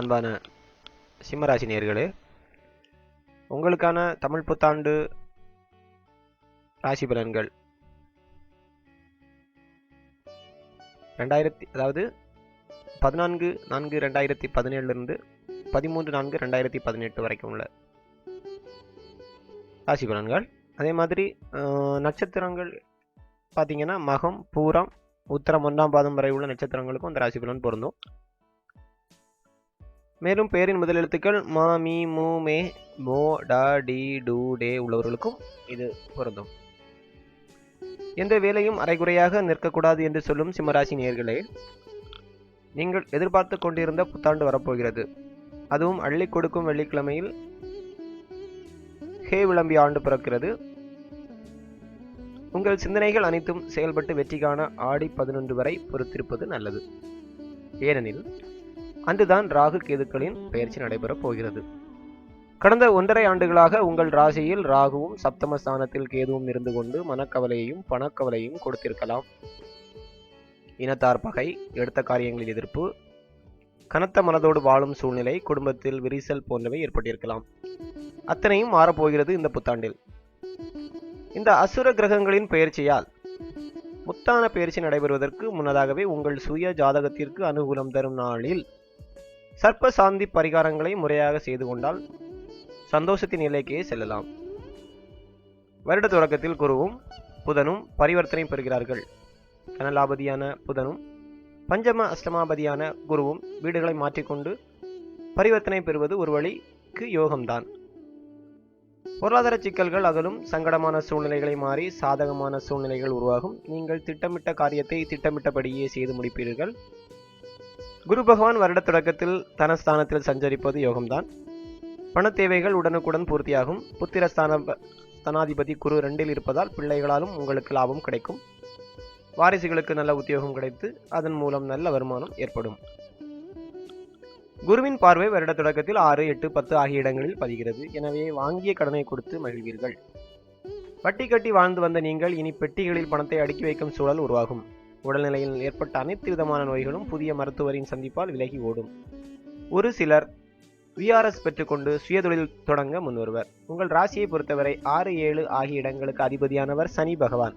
அன்பான சிம்மராசி நேர்களே உங்களுக்கான தமிழ் புத்தாண்டு ராசி பலன்கள். ரெண்டாயிரத்தி அதாவது பதினான்கு நான்கு ரெண்டாயிரத்தி பதினேழுலேருந்து பதிமூன்று நான்கு ரெண்டாயிரத்தி பதினெட்டு வரைக்கும் உள்ள ராசி பலன்கள். அதே மாதிரி நட்சத்திரங்கள் பார்த்தீங்கன்னா மகம் பூரம் உத்தரம் ஒன்றாம் பாதம் வரை உள்ள நட்சத்திரங்களுக்கும் இந்த ராசி பலன் பொருந்தும். மேலும் பெயரின் முதல் எழுத்துக்கள் மா மீ மூ மே மோ டா டி டூ டே உள்ளவர்களுக்கும் இது பொருந்தும். எந்த வேலையும் அரைகுறையாக நிற்கக்கூடாது என்று சொல்லும் சிம்மராசி நேர்களே நீங்கள் எதிர்பார்த்து கொண்டிருந்த புத்தாண்டு வரப்போகிறது. அதுவும் அள்ளி கொடுக்கும் வெள்ளிக்கிழமையில் ஹே விளம்பி ஆண்டு பிறக்கிறது. உங்கள் சிந்தனைகள் அனைத்தும் செயல்பட்டு வெற்றி காண ஆடி பதினொன்று வரை பொறுத்திருப்பது நல்லது. ஏனெனில் அன்றுதான் ராகு கேதுக்களின் பயிற்சி நடைபெறப் போகிறது. கடந்த ஒன்றரை ஆண்டுகளாக உங்கள் ராசியில் ராகுவும் சப்தம ஸ்தானத்தில் கேதுவும் இருந்து கொண்டு மனக்கவலையையும் பணக்கவலையும் கொடுத்திருக்கலாம். இனத்தார் பகை எடுத்த காரியங்களில் எதிர்ப்பு கனத்த மனதோடு வாழும் சூழ்நிலை குடும்பத்தில் விரிசல் போன்றவை ஏற்பட்டிருக்கலாம். அத்தனையும் மாறப்போகிறது இந்த புத்தாண்டில். இந்த அசுர கிரகங்களின் பெயர்ச்சியால் முத்தான பயிற்சி நடைபெறுவதற்கு முன்னதாகவே உங்கள் சுய ஜாதகத்திற்கு அனுகூலம் தரும் நாளில் சர்ப்ப சாந்தி பரிகாரங்களை முறையாக செய்து கொண்டால் சந்தோஷத்தின் நிலைக்கே செல்லலாம். வருட தொடக்கத்தில் குருவும் புதனும் பரிவர்த்தனை பெறுகிறார்கள். கனலாபதியான புதனும் பஞ்சம அஷ்டமாபதியான குருவும் வீடுகளை மாற்றிக்கொண்டு பரிவர்த்தனை பெறுவது ஒரு வழிக்கு யோகம்தான். பொருளாதார சிக்கல்கள் அகலும் சங்கடமான சூழ்நிலைகளை மாறி சாதகமான சூழ்நிலைகள் உருவாகும். நீங்கள் திட்டமிட்ட காரியத்தை திட்டமிட்டபடியே செய்து முடிப்பீர்கள். குரு பகவான் வருட தொடக்கத்தில் தனஸ்தானத்தில் சஞ்சரிப்பது யோகம்தான். பண தேவைகள் உடனுக்குடன் பூர்த்தியாகும். புத்திரஸ்தான ஸ்தானாதிபதி குரு ரெண்டில் இருப்பதால் பிள்ளைகளாலும் உங்களுக்கு லாபம் கிடைக்கும். வாரிசுகளுக்கு நல்ல உத்தியோகம் கிடைத்து அதன் மூலம் நல்ல வருமானம் ஏற்படும். குருவின் பார்வை வருட தொடக்கத்தில் ஆறு எட்டு பத்து ஆகிய இடங்களில் பதிகிறது. எனவே வாங்கிய கடனை கொடுத்து மகிழ்வீர்கள். வட்டி கட்டி வாழ்ந்து வந்த நீங்கள் இனி பெட்டிகளில் பணத்தை அடுக்கி வைக்கும் சூழல் உருவாகும். உடல்நிலையில் ஏற்பட்ட அனைத்து விதமான நோய்களும் புதிய மருத்துவரின் சந்திப்பால் விலகி ஓடும். ஒரு சிலர் விஆர்எஸ் பெற்றுக்கொண்டு சுயதொழில் தொடங்க முன்வருவர். உங்கள் ராசியை பொறுத்தவரை ஆறு ஏழு ஆகிய இடங்களுக்கு அதிபதியானவர் சனி பகவான்.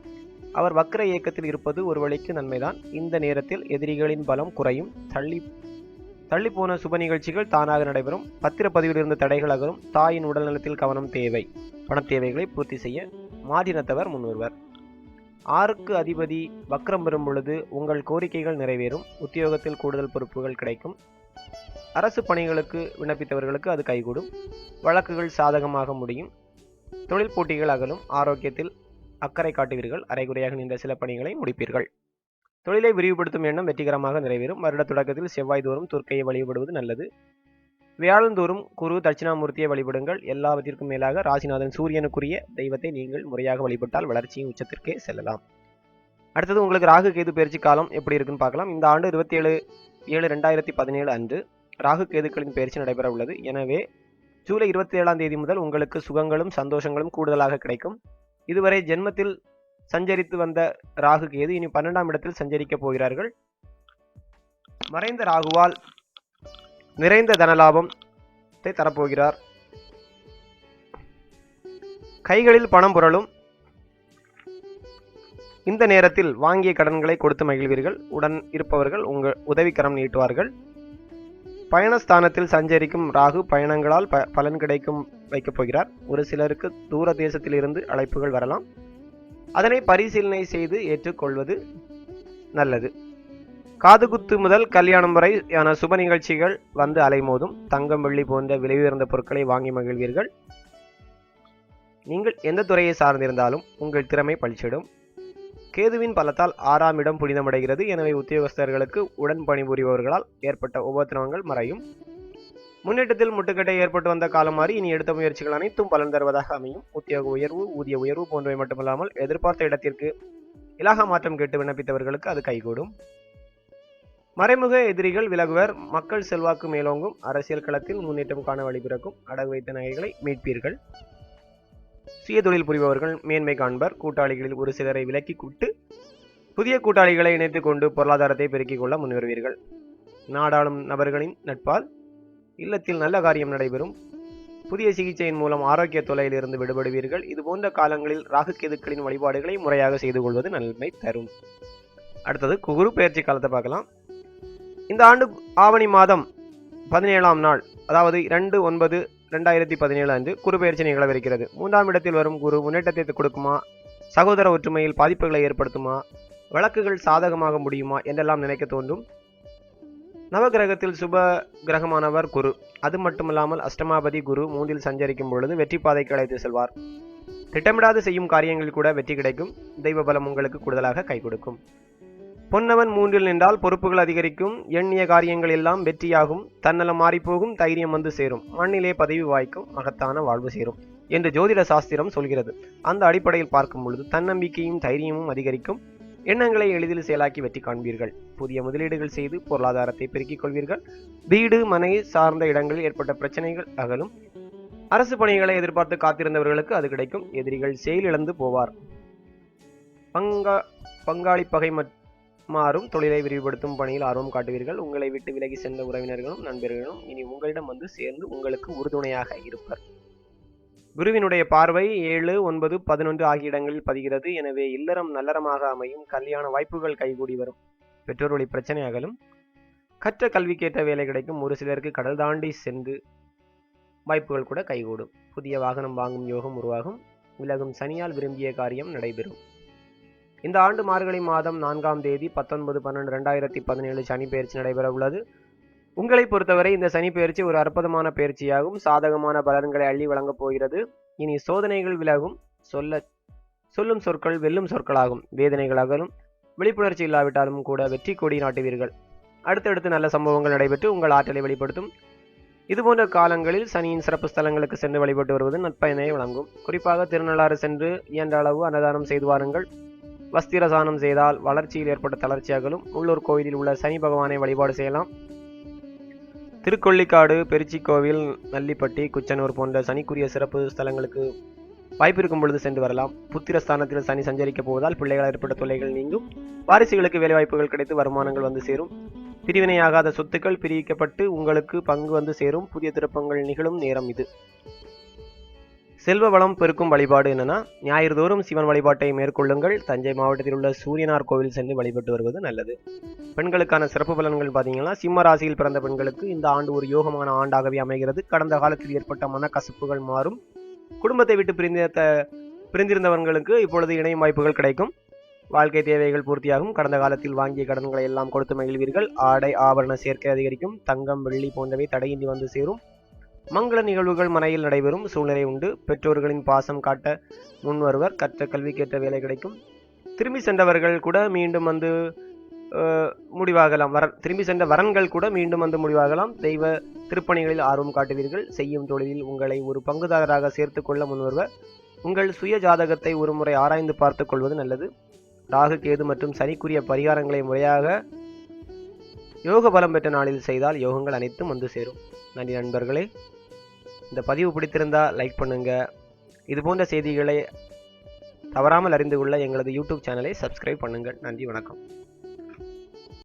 அவர் வக்ர இயக்கத்தில் இருப்பது ஒரு வழிக்கு நன்மைதான். இந்த நேரத்தில் எதிரிகளின் பலம் குறையும். தள்ளி தள்ளி போன சுப நிகழ்ச்சிகள் தானாக நடைபெறும். பத்திரப்பதிவில் இருந்த தடைகள் அகலும். தாயின் உடல்நலத்தில் கவனம் தேவை. பணத் தேவைகளை பூர்த்தி செய்ய மாதினத்தவர் முன்வருவர். ஆறுக்கு அதிபதி வக்ரம் பெறும் பொழுது உங்கள் கோரிக்கைகள் நிறைவேறும். உத்தியோகத்தில் கூடுதல் பொறுப்புகள் கிடைக்கும். அரசு பணிகளுக்கு விண்ணப்பித்தவர்களுக்கு அது கைகூடும். வழக்குகள் சாதகமாக முடியும். தொழில் போட்டிகள் அகலும். ஆரோக்கியத்தில் அக்கறை காட்டுவீர்கள். அரைகுறையாக நின்ற சில பணிகளை முடிப்பீர்கள். தொழிலை விரிவுபடுத்தும் எண்ணம் வெற்றிகரமாக நிறைவேறும். வருட தொடக்கத்தில் செவ்வாய் தோறும் துர்க்கையை வழிபடுவது நல்லது. வியாழந்தோறும் குரு தட்சிணாமூர்த்தியை வழிபடுங்கள். எல்லாவற்றிற்கும் மேலாக ராசிநாதன் சூரியனுக்குரிய தெய்வத்தை நீங்கள் முறையாக வழிபட்டால் வளர்ச்சியின் உச்சத்திற்கே செல்லலாம். அடுத்தது உங்களுக்கு ராகு கேது பயிற்சி காலம் எப்படி இருக்குன்னு பார்க்கலாம். இந்த ஆண்டு இருபத்தி ஏழு ஏழு ரெண்டாயிரத்தி பதினேழு அன்று ராகு கேதுக்களின் பயிற்சி நடைபெற உள்ளது. எனவே ஜூலை இருபத்தி ஏழாம் தேதி முதல் உங்களுக்கு சுகங்களும் சந்தோஷங்களும் கூடுதலாக கிடைக்கும். இதுவரை ஜென்மத்தில் சஞ்சரித்து வந்த ராகு கேது இனி பன்னெண்டாம் இடத்தில் சஞ்சரிக்க போகிறார்கள். மறைந்த ராகுவால் நிறைந்த தனலாபத்தை தரப்போகிறார். கைகளில் பணம் புரளும். இந்த நேரத்தில் வாங்கிய கடன்களை கொடுத்து மகிழ்வீர்கள். உடன் இருப்பவர்கள் உங்கள் உதவிக்கரம் நீட்டுவார்கள். பயணஸ்தானத்தில் சஞ்சரிக்கும் ராகு பயணங்களால் ப பலன் கிடைக்கும் வைக்கப் போகிறார். ஒரு சிலருக்கு தூர தேசத்திலிருந்து அழைப்புகள் வரலாம். அதனை பரிசீலனை செய்து ஏற்றுக்கொள்வது நல்லது. காதுகுத்து முதல் கல்யாணம் வரையான சுப நிகழ்ச்சிகள் வந்து அலைமோதும். தங்கம் வெள்ளி போன்ற விலை உயர்ந்த பொருட்களை வாங்கி மகிழ்வீர்கள். நீங்கள் எந்த துறையை சார்ந்திருந்தாலும் உங்கள் திறமை பளிச்சிடும் கேதுவின் பலத்தால் ஆறாம் இடம் புனிதமடைகிறது. எனவே உத்தியோகஸ்தர்களுக்கு உடன் பணிபுரிபவர்களால் ஏற்பட்ட உபத்திரவங்கள் மறையும். முன்னேற்றத்தில் முட்டுக்கட்டை ஏற்பட்டு வந்த காலம் மாறி இனி எடுத்த முயற்சிகள் அனைத்தும் பலன் தருவதாக அமையும். உத்தியோக உயர்வு ஊதிய உயர்வு போன்றவை மட்டுமல்லாமல் எதிர்பார்த்த இடத்திற்கு இலாகா மாற்றம் கேட்டு விண்ணப்பித்தவர்களுக்கு அது கைகூடும். மறைமுக எதிரிகள் விலகுவர் மக்கள் செல்வாக்கு மேலோங்கும் அரசியல் களத்தில் முன்னேற்றம் காண வழிபிறக்கும் அடகு வைத்த நகைகளை மீட்பீர்கள். சுய தொழில் புரிபவர்கள் மேன்மை காண்பர் கூட்டாளிகளில் ஒரு சிலரை விலக்கி கூட்டு புதிய கூட்டாளிகளை இணைத்துக் கொண்டு பொருளாதாரத்தை பெருக்கிக் கொள்ள முன்வருவீர்கள். நாடாளும் நபர்களின் நட்பால் இல்லத்தில் நல்ல காரியம் நடைபெறும். புதிய சிகிச்சையின் மூலம் ஆரோக்கிய தொலையிலிருந்து விடுபடுவீர்கள். இது போன்ற காலங்களில் ராகு கேதுக்களின் வழிபாடுகளை முறையாக செய்து கொள்வது நன்மை தரும். அடுத்தது குரு பயிற்சி காலத்தை பார்க்கலாம். இந்த ஆண்டு ஆவணி மாதம் பதினேழாம் நாள் அதாவது இரண்டு ஒன்பது ரெண்டாயிரத்தி பதினேழு அன்று குரு பயிற்சி நிகழவிருக்கிறது. மூன்றாம் இடத்தில் வரும் குரு முன்னேற்றத்தை கொடுக்குமா? சகோதர ஒற்றுமையில் பாதிப்புகளை ஏற்படுத்துமா? வழக்குகள் சாதகமாக முடியுமா? என்றெல்லாம் நினைக்க தோன்றும். நவகிரகத்தில் சுப கிரகமானவர் குரு. அது மட்டுமல்லாமல் அஷ்டமாபதி குரு மூன்றில் சஞ்சரிக்கும் பொழுது வெற்றி பாதைக்கு அழைத்து செல்வார். திட்டமிடாது செய்யும் காரியங்களில் கூட வெற்றி கிடைக்கும். தெய்வ பலம் உங்களுக்கு கூடுதலாக கை கொடுக்கும். பொன்னவன் மூன்றில் நின்றால் பொறுப்புகள் அதிகரிக்கும் எண்ணிய காரியங்கள் எல்லாம் வெற்றியாகும் தன்னலம் மாறிப்போகும் தைரியம் வந்து சேரும் மண்ணிலே பதவி வாய்க்கும் மகத்தான வாழ்வு சேரும் என்று ஜோதிட சாஸ்திரம் சொல்கிறது. அந்த அடிப்படையில் பார்க்கும் பொழுது தன்னம்பிக்கையும் தைரியமும் அதிகரிக்கும். எண்ணங்களை எளிதில் செயலாக்கி வெற்றி காண்பீர்கள். புதிய முதலீடுகள் செய்து பொருளாதாரத்தை பெருக்கிக் கொள்வீர்கள். வீடு மனை சார்ந்த இடங்களில் ஏற்பட்ட பிரச்சனைகள் அகலும். அரசு பணிகளை எதிர்பார்த்து காத்திருந்தவர்களுக்கு அது கிடைக்கும். எதிரிகள் செயலிழந்து போவார். பங்கா பங்காளி பகை மற்- மாறும். தொழிலை விரிவுபடுத்தும் பணியில் ஆர்வம் காட்டுவீர்கள். உங்களை விட்டு விலகி சென்ற உறவினர்களும் நண்பர்களும் இனி உங்களிடம் வந்து சேர்ந்து உங்களுக்கு உறுதுணையாக இருப்பர். குருவினுடைய பார்வை ஏழு ஒன்பது பதினொன்று ஆகிய இடங்களில் பதிகிறது. எனவே இல்லறம் நல்லறமாக அமையும். கல்யாண வாய்ப்புகள் கைகூடி வரும். பெற்றோர் வழி பிரச்சனை அகலும். கற்ற கல்விக்கேற்ற வேலை கிடைக்கும். ஒரு சிலருக்கு கடல் தாண்டி சென்று வாய்ப்புகள் கூட கைகூடும். புதிய வாகனம் வாங்கும் யோகம் உருவாகும். விலகும் சனியால் விரும்பிய காரியம் நடைபெறும். இந்த ஆண்டு மார்கழி மாதம் நான்காம் தேதி பத்தொன்பது பன்னெண்டு ரெண்டாயிரத்தி பதினேழு சனி பயிற்சி நடைபெற உள்ளது. உங்களை பொறுத்தவரை இந்த சனி பயிற்சி ஒரு அற்புதமான பயிற்சியாகும். சாதகமான பலன்களை அள்ளி வழங்கப் போகிறது. இனி சோதனைகள் விலகும். சொல்ல சொல்லும் சொற்கள் வெல்லும் சொற்களாகும். வேதனைகள் அகலும். விழிப்புணர்ச்சி இல்லாவிட்டாலும் கூட வெற்றி கொடி நாட்டுவீர்கள். அடுத்தடுத்து நல்ல சம்பவங்கள் நடைபெற்று உங்கள் ஆற்றலை வெளிப்படுத்தும். இதுபோன்ற காலங்களில் சனியின் சிறப்பு ஸ்தலங்களுக்கு சென்று வழிபட்டு வருவது நற்பயனை வழங்கும். குறிப்பாக திருநள்ளாறு சென்று இயன்ற அளவு அன்னதானம் செய்து வாருங்கள். வஸ்திரதானம் செய்தால் வளர்ச்சியில் ஏற்பட்ட தளர்ச்சியாகலும் உள்ளூர் கோயிலில் உள்ள சனி பகவானை வழிபாடு செய்யலாம். திருக்கொள்ளிக்காடு பெருச்சிக்கோவில் நல்லிப்பட்டி குச்சனூர் போன்ற சனிக்குரிய சிறப்பு ஸ்தலங்களுக்கு வாய்ப்பு இருக்கும் பொழுது சென்று வரலாம். புத்திர ஸ்தானத்தில் சனி சஞ்சரிக்கப் போவதால் பிள்ளைகளால் ஏற்பட்ட தொல்லைகள் நீங்கும். வாரிசுகளுக்கு வேலைவாய்ப்புகள் கிடைத்து வருமானங்கள் வந்து சேரும். பிரிவினையாகாத சொத்துக்கள் பிரிக்கப்பட்டு உங்களுக்கு பங்கு வந்து சேரும். புதிய திருப்பங்கள் நிகழும் நேரம் இது. செல்வ வளம் பெருக்கும் வழிபாடு என்னன்னா ஞாயிறு தோறும் சிவன் வழிபாட்டை மேற்கொள்ளுங்கள். தஞ்சை மாவட்டத்தில் உள்ள சூரியனார் கோவில் சென்று வழிபட்டு வருவது நல்லது. பெண்களுக்கான சிறப்பு பலன்கள் பார்த்தீங்கன்னா சிம்ம ராசியில் பிறந்த பெண்களுக்கு இந்த ஆண்டு ஒரு யோகமான ஆண்டாகவே அமைகிறது. கடந்த காலத்தில் ஏற்பட்ட மனக்கசப்புகள் மாறும். குடும்பத்தை விட்டு பிரிந்த பிரிந்திருந்தவர்களுக்கு இப்பொழுது இணையும் வாய்ப்புகள் கிடைக்கும். வாழ்க்கை தேவைகள் பூர்த்தியாகும். கடந்த காலத்தில் வாங்கிய கடன்களை எல்லாம் கொடுத்து மகிழ்வீர்கள். ஆடை ஆபரண சேர்க்கை அதிகரிக்கும். தங்கம் வெள்ளி போன்றவை தடையின்றி வந்து சேரும். மங்கள நிகழ்வுகள் மனையில் நடைபெறும் சூழ்நிலை உண்டு. பெற்றோர்களின் பாசம் காட்ட முன்வருவர் கற்ற கல்விக்கேற்ற வேலை கிடைக்கும். திரும்பி சென்றவர்கள் கூட மீண்டும் வந்து முடிவாகலாம். வர திரும்பி சென்ற வரன்கள் கூட மீண்டும் வந்து முடிவாகலாம். தெய்வ திருப்பணிகளில் ஆர்வம் காட்டுவீர்கள். செய்யும் தொழிலில் உங்களை ஒரு பங்குதாரராக சேர்த்து கொள்ள முன்வருவர். உங்கள் சுய ஜாதகத்தை ஒருமுறை ஆராய்ந்து பார்த்து கொள்வது நல்லது. ராகு கேது மற்றும் சனிக்குரிய பரிகாரங்களை முறையாக யோக பலம் பெற்ற நாளில் செய்தால் யோகங்கள் அனைத்தும் வந்து சேரும். நன்றி நண்பர்களே. இந்த பதிவு பிடித்திருந்தா லைக் பண்ணுங்க. இது போன்ற செய்திகளை தவறாமல் அறிந்து கொள்ள எங்களது யூடியூப் சேனலை சப்ஸ்கிரைப் பண்ணுங்கள். நன்றி வணக்கம்.